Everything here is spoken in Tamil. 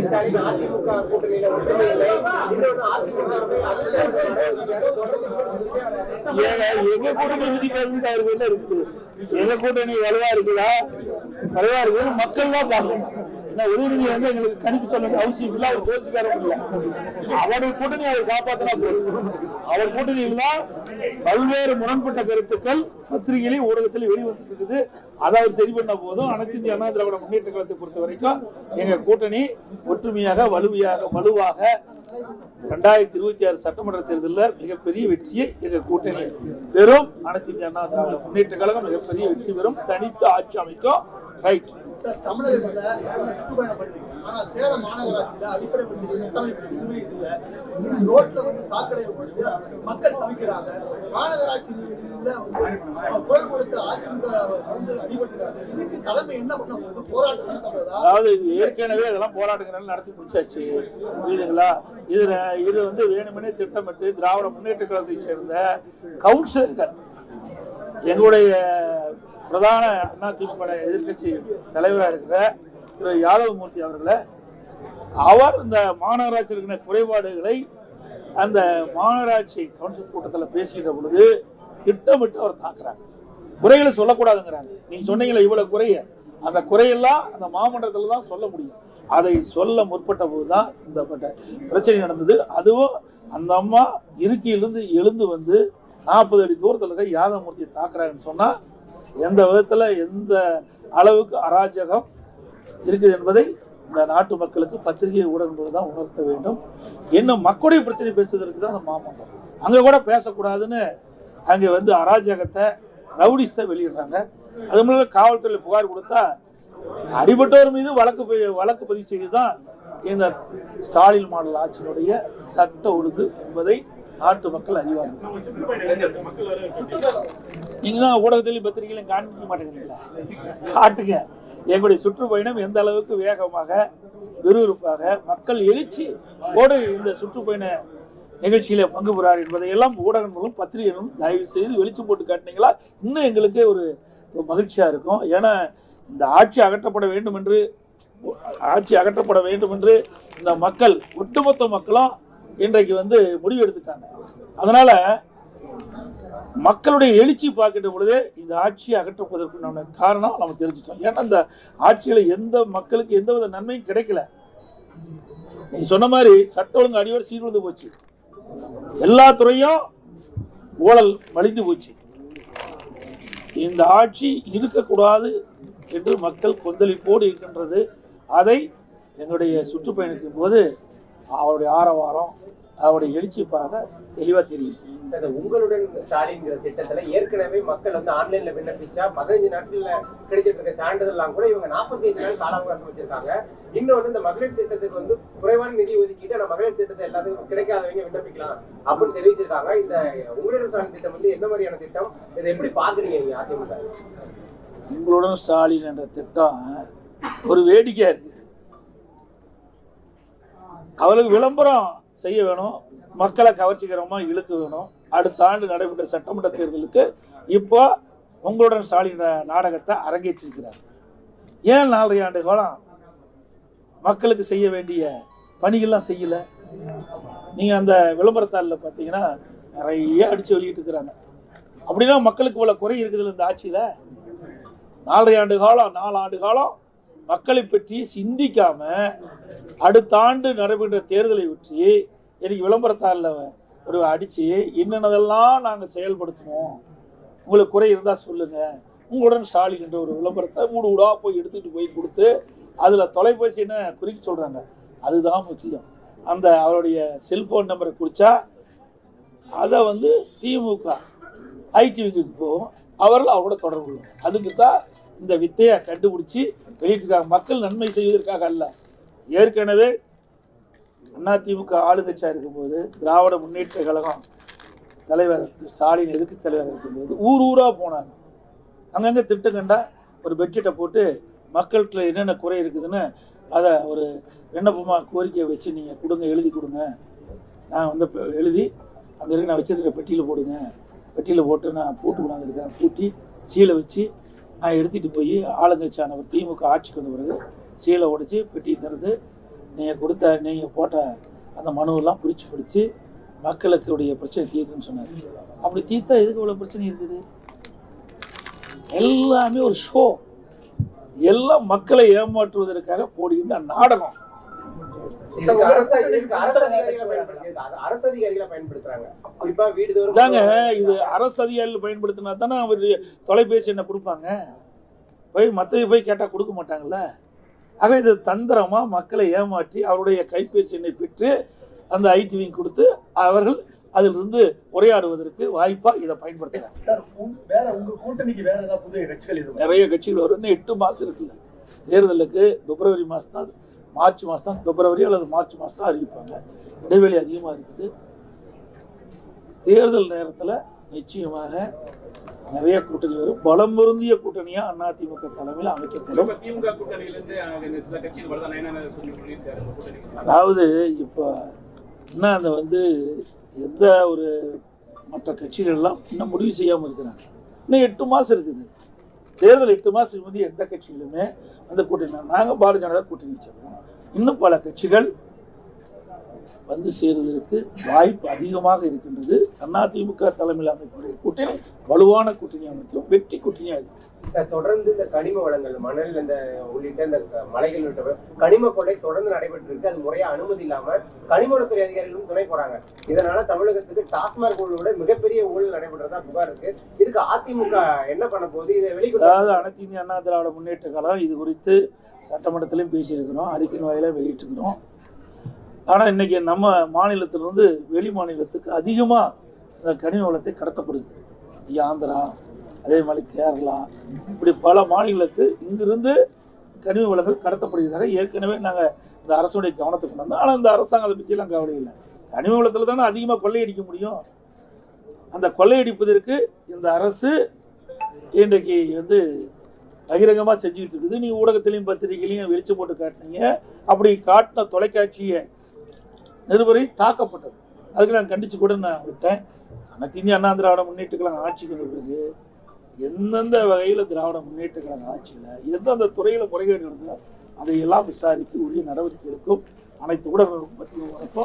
உதயநிதி ஸ்டாலின் அதிமுக கூட்டணியில ஒற்றுமை இல்லை. இன்னொன்று அதிமுக எங்க கூட்டணி விதிக்கிறது அவருக்கு என்ன இருக்குது. எங்க கூட்டணி வலுவா இருக்குதா? வலுவா இருக்குது மக்கள் தான் பார்க்கணும். என்ன உதயநிதி வந்து எங்களுக்கு கணிப்பு சொல்ல வேண்டிய அவசியம் இல்லை அவர் பேச்சுக்காரன் இல்லை அவருடைய கூட்டணி அவர் காப்பாத்தினா போதும். அவர் கூட்டணியில் தான் பல்வேறு முரண்பட்ட கருத்துக்கள் பத்திரிகையிலையும் ஊடகத்திலையும் வெளிவந்துட்டு இருக்குது அதை அவர் சரி பண்ண போதும். அனைத்து இந்திய அண்ணா திராவிட முன்னேற்ற கழகத்தை பொறுத்த வரைக்கும் எங்க கூட்டணி ஒற்றுமையாக வலுவையாக வலுவாக ரெண்டாயிரத்தி இருபத்தி ஆறு சட்டமன்ற தேர்தலில் மிகப்பெரிய வெற்றியை எங்க கூட்டணி பெறும். அனைத்து இந்திய அண்ணா திராவிட முன்னேற்ற கழகம் மிகப்பெரிய வெற்றி பெறும். தனித்து ஆட்சி அமைக்கும். ரைட் சார், தமிழகத்துல சுற்றுப்பயணம் பண்ணுவீங்க ஆனா சேலம் மாநகராட்சியில அடிப்படை வசதி கட்டமைப்பு எதுவுமே ரோட்ல வந்து சாக்கடை ஓடுது. மக்கள் தவிக்கிறாங்க. மாநகராட்சி குரல் கொடுத்த அதிமுக அடிபட்டுறாங்க இதுக்கு தலைமை என்ன பண்ண போகுது? போராட்டம் அதாவது இது ஏற்கனவே அதெல்லாம் போராட்டங்கள் நடத்தி முடிச்சாச்சு. புரியுதுங்களா? இதுல இது வந்து வேணுமெனே திட்டமிட்டு திராவிட முன்னேற்ற கழகத்தை சேர்ந்த கவுன்சிலர்கள் எங்களுடைய பிரதான அதிமுக எதிர்க்கட்சி தலைவராக இருக்கிற திரு யாதவமூர்த்தி அவர்களை அவர் இந்த மாநகராட்சியில் இருக்கிற குறைபாடுகளை அந்த மாநகராட்சி கவுன்சில் கூட்டத்தில் பேசிக்கிட்ட பொழுது திட்டமிட்டு அவர் தாக்குறாங்க. குறைகளை சொல்லக்கூடாதுங்கிறாங்க. நீங்க சொன்னீங்களே இவ்வளவு குறைய. அந்த குறையெல்லாம் அந்த மாமன்றத்தில் தான் சொல்ல முடியும். அதை சொல்ல முற்பட்ட போதுதான் இந்த பிரச்சனை நடந்தது. அதுவும் அந்த அம்மா இருக்கையிலிருந்து எழுந்து வந்து நாற்பது அடி தூரத்தில் இருக்க யாதமூர்த்தியை தாக்குறாங்கன்னு சொன்னால் எந்த விதத்தில் எந்த அளவுக்கு அராஜகம் இருக்குது என்பதை இந்த நாட்டு மக்களுக்கு பத்திரிகை ஊடகங்கள் தான் உணர்த்த வேண்டும். இன்னும் மக்களுடைய பிரச்சனை பேசுவதற்கு தான் அந்த மாமன்றம் அங்கே கூட பேசக்கூடாதுன்னு அங்கே வந்து அராஜகத்தை ரவுடிஸ்தை வெளியிடுறாங்க. அது மூலம் காவல்துறையில் புகார் கொடுத்தா அடிபட்டோர் மீது வழக்கு வழக்கு பதிவு செய்து தான் இந்த ஸ்டாலின் மாடல் ஆட்சியினுடைய சட்ட ஒழுங்கு என்பதை நாட்டு மக்கள் அறிவார்கள். நீங்க தான் ஊடகத்திலையும் பத்திரிகையிலையும் காண்பிக்க மாட்டேங்கிறீங்களா? காட்டுங்க. எங்களுடைய சுற்றுப்பயணம் எந்த அளவுக்கு வேகமாக விறுவிறுப்பாக மக்கள் எழுச்சி ஓடு இந்த சுற்றுப்பயண நிகழ்ச்சியில பங்கு பெறார் என்பதை எல்லாம் ஊடகம் பத்திரிகைகளும் தயவு செய்து வெளிச்சம் போட்டு காட்டினீங்களா? இன்னும் எங்களுக்கு ஒரு ஒரு மகிழ்ச்சியா இருக்கும். ஏன்னா இந்த ஆட்சி அகற்றப்பட வேண்டும் என்று ஆட்சி அகற்றப்பட வேண்டும் என்று இந்த மக்கள் ஒட்டுமொத்த மக்களும் இன்றைக்கு வந்து முடிவு எடுத்துட்டாங்க. அதனால மக்களுடைய எழுச்சி பார்க்கின்ற பொழுது இந்த ஆட்சியை அகற்றுவதற்குண்டான காரணம் நம்ம தெரிஞ்சிட்டோம். ஏன்னா இந்த ஆட்சியில எந்த மக்களுக்கு எந்தவித நன்மையும் கிடைக்கல. நீ சொன்ன மாதிரி சட்ட ஒழுங்கு அடியோடு சீர்குலைந்து போச்சு. எல்லா துறையும் ஊழல் மலிந்து போச்சு. இந்த ஆட்சி இருக்கக்கூடாது என்று மக்கள் கொந்தளிப்போடு இருக்கின்றது. அதை எங்களுடைய சுற்றுப்பயணத்தின் போது அவருடைய ஆரவாரம் அவருடைய எழுச்சி பார்க்க தெளிவாக தெரியும். சார், உங்களுடன் ஸ்டாலின்ங்கிற திட்டத்துல ஏற்கனவே மக்கள் வந்து ஆன்லைன்ல விண்ணப்பிச்சா பதினஞ்சு நாட்கள்ல கிடைச்சிட்டு இருக்க சான்றிதழ்லாம் கூட இவங்க 45 நாள் கால அவகாசம் வச்சிருக்காங்க. இன்னொன்னு இந்த மகளிர் திட்டத்துக்கு வந்து குறைவான நிதி ஒதுக்கிட்டு அந்த மகளிர் திட்டத்தை எல்லாத்துக்கும் கிடைக்காதவங்க விண்ணப்பிக்கலாம் அப்படின்னு தெரிவிச்சிருக்காங்க. இந்த உங்களுடன் ஸ்டாலின் திட்டம் வந்து என்ன மாதிரியான திட்டம்? இதை எப்படி பாக்குறீங்க நீங்க அதிமுக? உங்களுடன் ஸ்டாலின் என்ற திட்டம் ஒரு வேடிக்கையா இருக்கு. அவளுக்கு விளம்பரம் செய்ய வேணும் மக்களை கவர்ச்சிகரமாக இழுக்க வேணும். அடுத்த ஆண்டு நடைபெற்ற சட்டமன்ற தேர்தலுக்கு இப்போ உங்களுடன் ஸ்டாலின் நாடகத்தை அரங்கேற்றிருக்கிறார். ஏன் நாலரை ஆண்டு காலம் மக்களுக்கு செய்ய வேண்டிய பணிகள்லாம் செய்யல? நீங்கள் அந்த விளம்பரத்தாளில் பார்த்தீங்கன்னா நிறைய அடித்து வெளியிட்டு இருக்கிறாங்க அப்படின்னா மக்களுக்கு இவ்வளோ குறை இருக்குதுல்ல இந்த ஆட்சியில்? நாலரை ஆண்டு காலம் நாலு ஆண்டு காலம் மக்களை பற்றி சிந்திக்காம அடுத்த ஆண்டு நடைபெற்ற தேர்தலை பற்றி எனக்கு விளம்பரத்தாளில் ஒரு அடித்து என்னென்னதெல்லாம் நாங்கள் செயல்படுத்துவோம் உங்களுக்கு குறை இருந்தால் சொல்லுங்கள் உங்களுடன் ஸ்டாலின் என்ற ஒரு விளம்பரத்தை மூடு ஊடாக போய் எடுத்துகிட்டு போய் கொடுத்து அதில் தொலைபேசி என்ன குறிக்க சொல்கிறாங்க அதுதான் முக்கியம். அந்த அவருடைய செல்ஃபோன் நம்பரை குறித்தா அதை வந்து திமுக ஐடி விங்குக்கு போகும். அவர்கள் அவரோட தொடர்பு அதுக்கு தான் இந்த வித்தையை கண்டுபிடிச்சி வெளியிட்டிருக்காங்க மக்கள் நன்மை செய்வதற்காக அல்ல. ஏற்கனவே அதிமுக ஆளுங்கட்சியாக இருக்கும்போது திராவிட முன்னேற்ற கழகம் தலைவர் ஸ்டாலின் எதிர்க்கு தலைவர் இருக்கும்போது ஊர் ஊராக போனாங்க. அங்கங்கே திட்டம் கண்டா ஒரு பெட்ஷீட்டை போட்டு மக்கள்கிட்ட என்னென்ன குறை இருக்குதுன்னு அதை ஒரு விண்ணப்பமாக கோரிக்கையை வச்சு நீங்கள் கொடுங்க எழுதி கொடுங்க. நான் வந்து எழுதி அங்கே இருக்க நான் வச்சுருக்க பெட்டியில் போடுங்க. பெட்டியில் போட்டு நான் பூட்டு கொண்டாந்துருக்கேன். பூட்டி சீலை வச்சு நான் எடுத்துகிட்டு போய் ஆளுங்கட்சியானவர் திமுக ஆட்சிக்கு வந்த பிறகு சீலை உடைச்சி பெட்டி திறந்து நீங்கள் கொடுத்த நீங்கள் போட்ட அந்த மனுவெல்லாம் பிரித்து பிடிச்சி மக்களுக்குடைய பிரச்சனை தீர்க்குன்னு சொன்னார். அப்படி தீர்த்தா எதுக்கு இவ்வளோ பிரச்சனை இருக்குது? எல்லாமே ஒரு ஷோ எல்லாம் மக்களை ஏமாற்றுவதற்காக போடுகின்ற நாடகம். தாங்க இது அரசு அதிகாரிகள் பயன்படுத்தினா தானே அவர் தொலைபேசி என்ன கொடுப்பாங்க. போய் மற்ற போய் கேட்டால் கொடுக்க மாட்டாங்கல்ல? ஆக இது தந்திரமா மக்களை ஏமாற்றி அவருடைய கைபேசி எண்ணை பெற்று அந்த ஐடிவிங் கொடுத்து அவர்கள் அதிலிருந்து உரையாடுவதற்கு வாய்ப்பா இதை பயன்படுத்துறாங்க. சார் வேற உங்க கூட்டணிக்கு வேற ஏதாவது புதிய கட்சிகள் இது நிறைய கட்சிகள் வரும் இன்னும் எட்டு மாதம் இருக்குல்ல. தேர்தலுக்கு பிப்ரவரி மாதம் தான் மார்ச் மாதம் தான் பிப்ரவரி அல்லது மார்ச் மாதம் தான் அறிவிப்பாங்க. இடைவெளி அதிகமாக இருக்குது. தேர்தல் நேரத்தில் நிச்சயமாக நிறைய கூட்டணி வரும். பலம் பொருந்திய கூட்டணியாக அதிமுக தலைமையில் அமைக்கப்படும். அதாவது இப்போ இன்னும் அந்த வந்து எந்த ஒரு மற்ற கட்சிகள்லாம் இன்னும் முடிவு செய்யாமல் இருக்கிறாங்க. இன்னும் எட்டு மாதம் இருக்குது. தேர்தல் எட்டு மாதத்துக்கு முந்தைய எந்த கட்சியிலுமே அந்த கூட்டணி நாங்கள் பாரதிய ஜனதா கூட்டணி வச்சிருக்கோம் இன்னும் பல கட்சிகள் வந்து சேருவதற்கு வாய்ப்பு அதிகமாக இருக்கின்றது. அதிமுக தலைமையில் அமைக்கக்கூடிய கூட்டணி வலுவான கூட்டணி அமைக்கும் வெற்றி கூட்டணியாக இருக்கும். சார் தொடர்ந்து இந்த கனிம வளங்கள் மணல் இந்த உள்ளிட்ட இந்த மலைகள் உள்ளிட்ட கனிம கொள்ளை தொடர்ந்து நடைபெற்று இருக்கு அது முறையா அனுமதி இல்லாம கனிமவளத்துறை அதிகாரிகளும் துணை போறாங்க. இதனால தமிழகத்துக்கு டாஸ்மாக் ஊழலோட மிகப்பெரிய ஊழல் நடைபெற்றதா புகார் இருக்கு. இதுக்கு அதிமுக என்ன பண்ண போகுது? இதை வெளிக்கொண்டு அதாவது அனைத்து இந்திய அண்ணா திராவிட முன்னேற்ற கழகம் இது குறித்து சட்டமன்றத்திலையும் பேசியிருக்கிறோம் அறிக்கையின் வாயிலாக வெளியிட்டிருக்கிறோம். ஆனால் இன்றைக்கி நம்ம மாநிலத்திலிருந்து வெளி மாநிலத்துக்கு அதிகமாக இந்த கனிம வளத்தை கடத்தப்படுது. ஆந்திரா அதே மாதிரி கேரளா இப்படி பல மாநிலங்களுக்கு இங்கிருந்து கனிம வளங்கள் கடத்தப்படுகிறதாக ஏற்கனவே நாங்கள் இந்த அரசுடைய கவனத்துக்கு கொண்டு வந்தோம். ஆனால் இந்த அரசாங்கம் அதை பற்றியெல்லாம் கவலை இல்லை. கனிம வளத்தில் தானே அதிகமாக கொள்ளையடிக்க முடியும். அந்த கொள்ளையடிப்பதற்கு இந்த அரசு இன்றைக்கு வந்து பகிரங்கமாக செஞ்சுக்கிட்டு இருக்குது. நீங்கள் ஊடகத்திலையும் பத்திரிகையிலையும் வெளிச்சம் போட்டு காட்டினீங்க. அப்படி காட்டின தொலைக்காட்சியை நிருபரை தாக்கப்பட்டது. அதுக்கு நான் கண்டிச்சு கூட நான் விட்டேன். அனைத்து இந்திய அண்ணா திராவிட முன்னேற்ற கழகம் ஆட்சிக்கு வந்த பிறகு எந்தெந்த வகையில் திராவிட முன்னேற்ற கழகம் ஆட்சியில் எந்தெந்த துறையில் முறைகேடு நடந்ததோ அதையெல்லாம் விசாரித்து உரிய நடவடிக்கை எடுக்கும். அனைத்து ஊடகங்களுக்கும் பற்றி வரப்போ